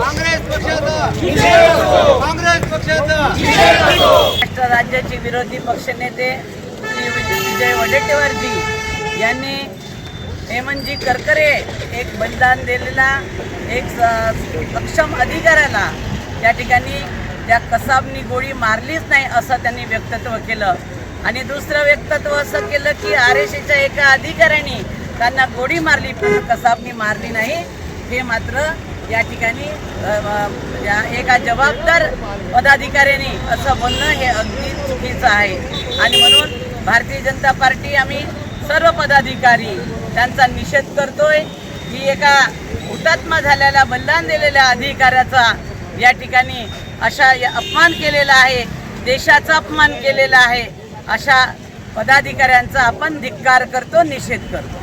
काँग्रेस राज्याचे विरोधी पक्षनेते श्री विजय वडेट्टेवारजी यांनी हेमंतजी करकरे एक बलिदान दिलेला एक सक्षम अधिकाऱ्याला त्या ठिकाणी त्या कसाबनी गोळी मारलीच नाही असं त्यांनी व्यक्तत्व केलं. आणि दुसरं व्यक्तत्व असं केलं की आर एस एच्या एका अधिकाऱ्याने त्यांना गोडी मारली पण कसाबनी मारली नाही. हे मात्र या ठिकाणी या म्हणजे एका जबाबदार पदाधिकाऱ्यांनी असं बोलणं हे अगदी चुकीचं आहे. आणि म्हणून भारतीय जनता पार्टी आम्ही सर्व पदाधिकारी त्यांचा निषेध करतोय. की एका हुतात्मा झालेल्या बलिदान दिलेल्या अधिकाऱ्याचा या ठिकाणी अशा अपमान केलेला आहे देशाचा अपमान केलेला आहे अशा पदाधिकाऱ्यांचा आपण धिक्कार करतो निषेध करतो.